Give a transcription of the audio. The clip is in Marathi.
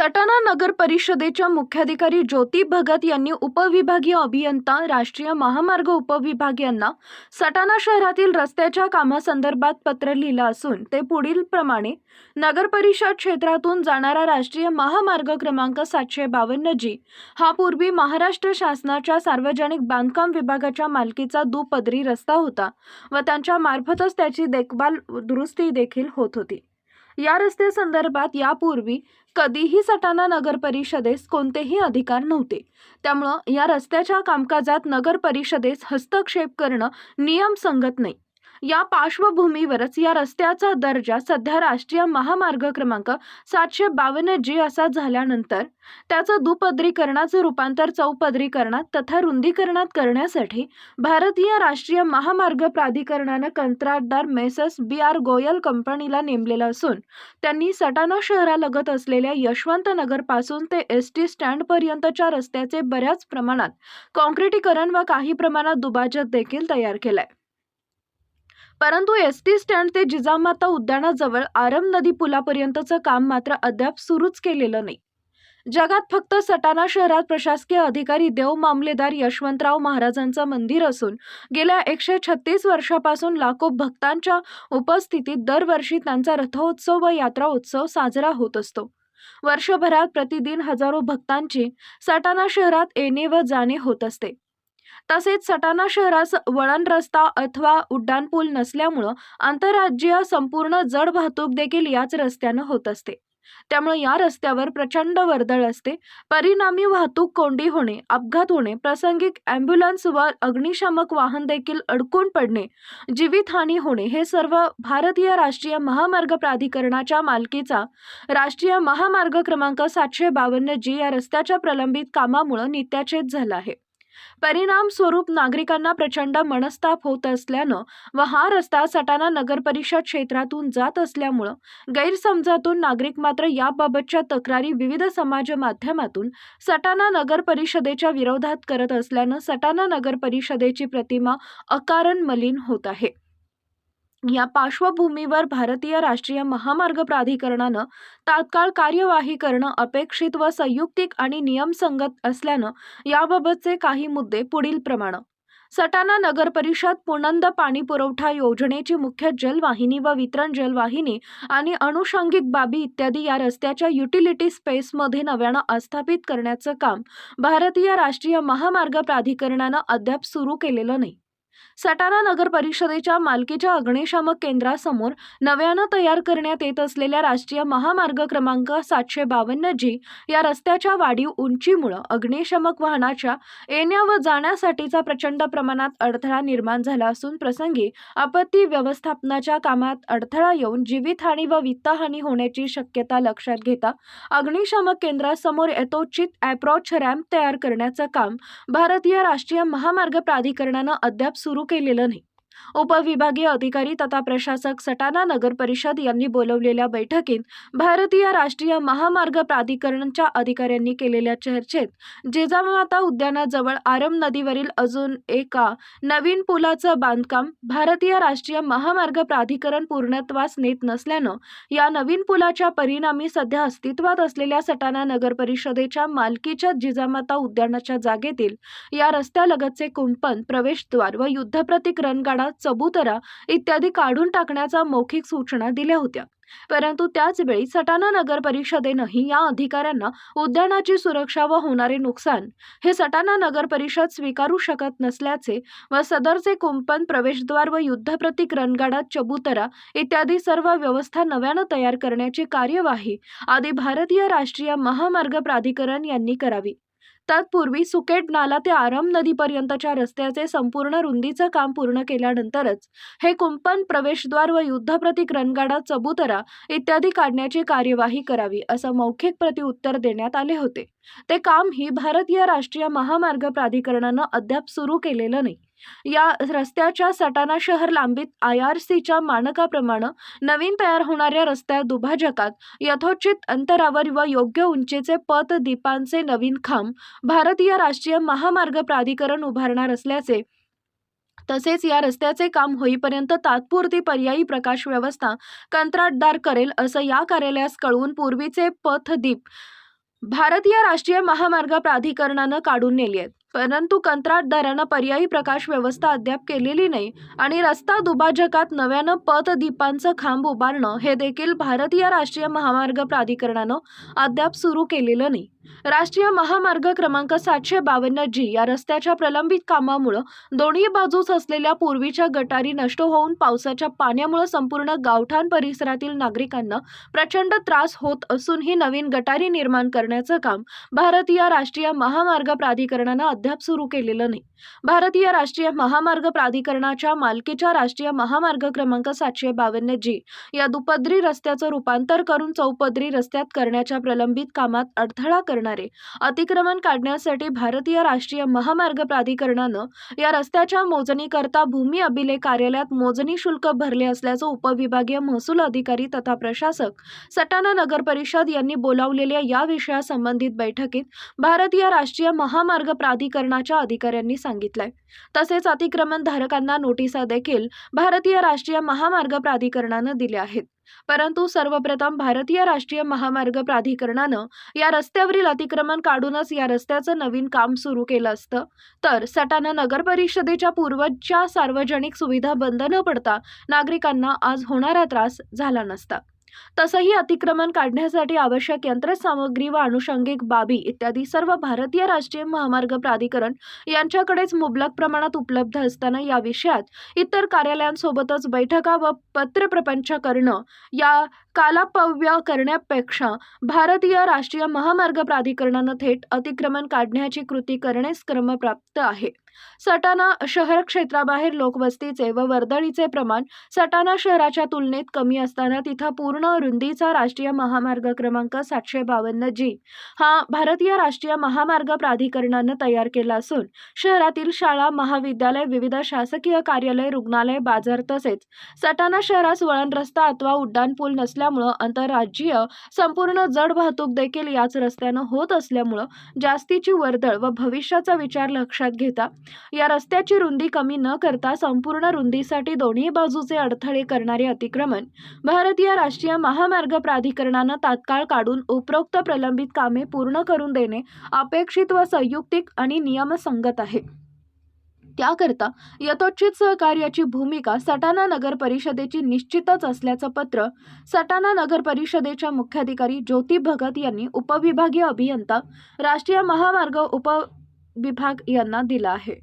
सटाणा नगर परिषदेच्या मुख्याधिकारी ज्योती भगत यांनी उपविभागीय अभियंता राष्ट्रीय महामार्ग उपविभाग यांना सटाणा शहरातील रस्त्याच्या कामासंदर्भात पत्र लिहिलं असून ते पुढील प्रमाणे नगर परिषद क्षेत्रातून जाणारा राष्ट्रीय महामार्ग क्रमांक सातशे बावन्न जी हा पूर्वी महाराष्ट्र शासनाच्या सार्वजनिक बांधकाम विभागाच्या मालकीचा दुपदरी रस्ता होता व त्यांच्या मार्फतच त्याची देखभाल दुरुस्ती देखील होत होती. या रस्त्यासंदर्भात यापूर्वी कधीही सटाणा नगर परिषदेस कोणतेही अधिकार नव्हते. त्यामुळं या रस्त्याच्या कामकाजात नगर परिषदेस हस्तक्षेप करणं नियम संगत नाही. या पार्श्वभूमीवरच या रस्त्याचा दर्जा सध्या राष्ट्रीय महामार्ग क्रमांक सातशे बावन्न जी असा झाल्यानंतर त्याचं दुपदरीकरणाचं रूपांतर चौपदरीकरणात तथा रुंदीकरणात करण्यासाठी भारतीय राष्ट्रीय महामार्ग प्राधिकरणानं कंत्राटदार मेसस बी आर गोयल कंपनीला नेमलेलं असून त्यांनी सटाणा शहरालगत असलेल्या यशवंत नगरपासून ते एस टी स्टँडपर्यंतच्या रस्त्याचे बऱ्याच प्रमाणात काँक्रिटीकरण व काही प्रमाणात दुभाजक देखील तयार केलाय. परंतु एस टी स्टँड ते जिजामाता उद्यानाजवळ आरम नदी पुलापर्यंतचं काम मात्र अद्याप सुरूच केलेलं नाही. जगात फक्त सटाणा शहरात प्रशासकीय अधिकारी देव मामलेदार यशवंतराव महाराजांचं मंदिर असून गेल्या एकशे छत्तीस वर्षापासून लाखो भक्तांच्या उपस्थितीत दरवर्षी त्यांचा रथोत्सव व यात्रा उत्सव साजरा होत असतो. वर्षभरात प्रतिदिन हजारो भक्तांची सटाणा शहरात येणे व जाणे होत असते. तसेच सटाणा शहरास वळण रस्ता अथवा उड्डाणपूल नसल्यामुळं आंतरराज्यीय संपूर्ण जड वाहतूक देखील याच रस्त्यानं होत असते. त्यामुळे या रस्त्यावर प्रचंड वर्दळ असते. परिणामी वाहतूक कोंडी होणे अपघात होणे प्रासंगिक ॲम्ब्युलन्स व अग्निशामक वाहन देखील अडकून पडणे जीवितहानी होणे हे सर्व भारतीय राष्ट्रीय महामार्ग प्राधिकरणाच्या मालकीचा राष्ट्रीय महामार्ग क्रमांक सातशे बावन्न जी या रस्त्याच्या प्रलंबित कामामुळं नित्याचेच झालं आहे. परिणाम स्वरूप नागरिकांना प्रचंड मनस्ताप होत असल्यानं व हा रस्ता सटाणा नगर परिषद क्षेत्रातून जात असल्यामुळं गैरसमजातून नागरिक मात्र याबाबतच्या तक्रारी विविध समाज माध्यमातून सटाणा नगर परिषदेच्या विरोधात करत असल्यानं सटाणा नगर परिषदेची प्रतिमा अकारण मलिन होत आहे. या पार्श्वभूमीवर भारतीय राष्ट्रीय महामार्ग प्राधिकरणानं तात्काळ कार्यवाही करणं अपेक्षित व संयुक्तिक आणि नियमसंगत असल्यानं याबाबतचे काही मुद्दे पुढील प्रमाणे. सटाणा नगर परिषद पुनंद पाणी पुरवठा योजनेची मुख्य जलवाहिनी व वितरण जलवाहिनी आणि अनुषंगिक बाबी इत्यादी या रस्त्याच्या युटिलिटी स्पेसमध्ये नव्यानं आस्थापित करण्याचं काम भारतीय राष्ट्रीय महामार्ग प्राधिकरणानं अद्याप सुरू केलेलं नाही. सटाणा नगर परिषदेच्या मालकीच्या अग्निशामक केंद्रासमोर नव्यानं तयार करण्यात येत असलेल्या राष्ट्रीय महामार्ग क्रमांक सातशे बावन्न जी या रस्त्याच्या वाढीव उंचीमुळं अग्निशामक वाहनाच्या येण्या व जाण्यासाठीचा प्रचंड प्रमाणात अडथळा निर्माण झाला असून प्रसंगी आपत्ती व्यवस्थापनाच्या कामात अडथळा येऊन जीवितहानी व वित्तहानी होण्याची शक्यता लक्षात घेता अग्निशामक केंद्रासमोर यथोचित अॅप्रोच रॅम्प तयार करण्याचं काम भारतीय राष्ट्रीय महामार्ग प्राधिकरणानं अद्याप सुरू सुरू केलेलं नाही. उपविभागीय अधिकारी तथा प्रशासक सटाणा नगर परिषद यांनी बोलवलेल्या बैठकीत भारतीय राष्ट्रीय महामार्ग प्राधिकरणच्या अधिकाऱ्यांनी केलेल्या चर्चेत जिजामाता उद्यानाजवळ आरम नदीवरील अजून एका नवीन पुलाचं बांधकाम भारतीय राष्ट्रीय महामार्ग प्राधिकरण पूर्णत्वास नेत नसल्यानं या नवीन पुलाच्या परिणामी सध्या अस्तित्वात असलेल्या सटाणा नगर परिषदेच्या मालकीच्या जिजामाता उद्यानाच्या जागेतील या रस्त्यालगतचे कुंपण प्रवेशद्वार व युद्धप्रतिक रणगाडा चबुतरा इत्यादी काढून टाकण्याचा मौखिक सूचना दिल्या होत्या. परंतु त्याचवेळी सटाणा नगर परिषदेनंही या अधिकाऱ्यांना उद्यानाची सुरक्षा व होणारे नुकसान हे सटाणा नगर परिषद स्वीकारू शकत नसल्याचे व सदरचे कुंपण प्रवेशद्वार व युद्धप्रतीक रणगाडा चबुतरा इत्यादी सर्व व्यवस्था नव्यानं तयार करण्याची कार्यवाही आधी भारतीय राष्ट्रीय महामार्ग प्राधिकरण यांनी करावी. तत्पूर्वी सुकेट नाला ते आरम नदीपर्यंतच्या रस्त्याचे संपूर्ण रुंदीचं काम पूर्ण केल्यानंतरच हे कुंपण प्रवेशद्वार व युद्धप्रतिक रणगाडा चबुतरा इत्यादी काढण्याची कार्यवाही करावी असं मौखिक प्रतिउत्तर देण्यात आले होते. ते काम ही भारतीय राष्ट्रीय महामार्ग प्राधिकरणानं अद्याप सुरू केलेलं नाही. या रस्त्याच्या सटाणा शहर लांबीत आय आर सीच्या मानकाप्रमाणे नवीन तयार होणाऱ्या रस्त्या दुभाजकात यथोचित अंतरावर व योग्य उंचीचे पथ दीपांचे नवीन खांब भारतीय राष्ट्रीय महामार्ग प्राधिकरण उभारणार असल्याचे तसेच या रस्त्याचे काम होईपर्यंत तात्पुरती पर्यायी प्रकाश व्यवस्था कंत्राटदार करेल असं या कार्यालयास कळवून पूर्वीचे पथदीप भारतीय राष्ट्रीय महामार्ग प्राधिकरणानं काढून नेली आहेत. परंतु कंत्राटदारांना पर्यायी प्रकाश व्यवस्था अद्याप केलेली नाही आणि रस्ता दुभाजकात नव्यानं पथदीपांचं खांब उभारणं हे देखील भारतीय राष्ट्रीय महामार्ग प्राधिकरणानं अद्याप सुरू केलेलं नाही. राष्ट्रीय महामार्ग क्रमांक सातशे बावन्न जी या रस्त्याच्या प्रलंबित कामामुळं दोन्ही बाजूस असलेल्या पूर्वीच्या गटारी नष्ट होऊन पावसाच्या पाण्यामुळे संपूर्ण गावठाण परिसरातील नागरिकांना प्रचंड त्रास होत असून ही नवीन गटारी निर्माण करण्याचं काम भारतीय राष्ट्रीय महामार्ग प्राधिकरणानं अद्याप सुरू केलेलं नाही. भारतीय राष्ट्रीय महामार्ग प्राधिकरणाच्या मालकीच्या राष्ट्रीय महामार्ग क्रमांक सातशे बावन्न जी या दुपदरी रस्त्याचं रूपांतर करून चौपदरी रस्त्यात करण्याच्या प्रलंबित कामात अडथळा करणारे. अतिक्रमण काढण्यासाठी भारतीय राष्ट्रीय महामार्ग प्राधिकरणानं या रस्त्याच्या मोजणीकरता भूमी अभिलेख कार्यालयात मोजणी शुल्क भरले असल्याचं उपविभागीय महसूल अधिकारी तथा प्रशासक सटाणा नगर परिषद यांनी बोलावलेल्या या विषयासंबंधित बैठकीत भारतीय राष्ट्रीय महामार्ग प्राधिकरणाच्या अधिकाऱ्यांनी सांगितलंय. तसेच अतिक्रमण धारकांना नोटिसा देखील भारतीय राष्ट्रीय महामार्ग प्राधिकरणानं दिल्या आहेत. परंतु सर्वप्रथम भारतीय राष्ट्रीय महामार्ग प्राधिकरणानं या रस्त्यावरील अतिक्रमण काढूनच या रस्त्याचं नवीन काम सुरू केलं असतं. तर सटाणा नगर परिषदेच्या पूर्वच्या सार्वजनिक सुविधा बंद न पडता नागरिकांना आज होणारा त्रास झाला नसता. तसंही अतिक्रमण काढण्यासाठी आवश्यक यंत्रसामग्री व अनुषंगिक बाबी इत्यादी सर्व भारतीय राष्ट्रीय महामार्ग प्राधिकरण यांच्याकडेच मुबलक प्रमाणात उपलब्ध असताना या विषयात इतर कार्यालयांसोबतच बैठका व पत्रप्रपंच करणं या कालापव्य करण्यापेक्षा भारतीय राष्ट्रीय महामार्ग प्राधिकरणानं थेट अतिक्रमण काढण्याची कृती करणेच क्रमप्राप्त आहे. सटाणा शहर क्षेत्राबाहेर लोकवस्तीचे व वर्दळीचे प्रमाण सटाणा शहराच्या तुलनेत कमी असताना तिथं पूर्ण रुंदीचा राष्ट्रीय महामार्ग क्रमांक सातशे बावन्न जी हा भारतीय राष्ट्रीय महामार्ग प्राधिकरणानं तयार केला असून शहरातील शाळा महाविद्यालय विविध शासकीय कार्यालय रुग्णालय बाजार तसेच सटाणा शहरास वळण रस्ता अथवा उड्डाणपूल नसल्यामुळं आंतरराज्यीय संपूर्ण जड वाहतूक देखील याच रस्त्यानं होत असल्यामुळं जास्तीची वर्दळ व भविष्याचा विचार लक्षात घेता या रस्त्याची रुंदी कमी न करता संपूर्ण रुंदीसाठी दोन्ही बाजूचे अडथळे करणारे अतिक्रमण भारतीय राष्ट्रीय महामार्ग प्राधिकरणानं तात्काळ काढून उपरोक्त प्रलंबित कामे पूर्ण करून देणे अपेक्षित व संयुक्तिक आणि नियमसंगत आहे. त्याकरता यथोचित सहकार्याची भूमिका सटाणा नगर परिषदेची निश्चितच असल्याचं पत्र सटाणा नगर परिषदेच्या मुख्याधिकारी ज्योती भगत यांनी उपविभागीय अभियंता राष्ट्रीय महामार्ग उप विभाग यांना दिला आहे.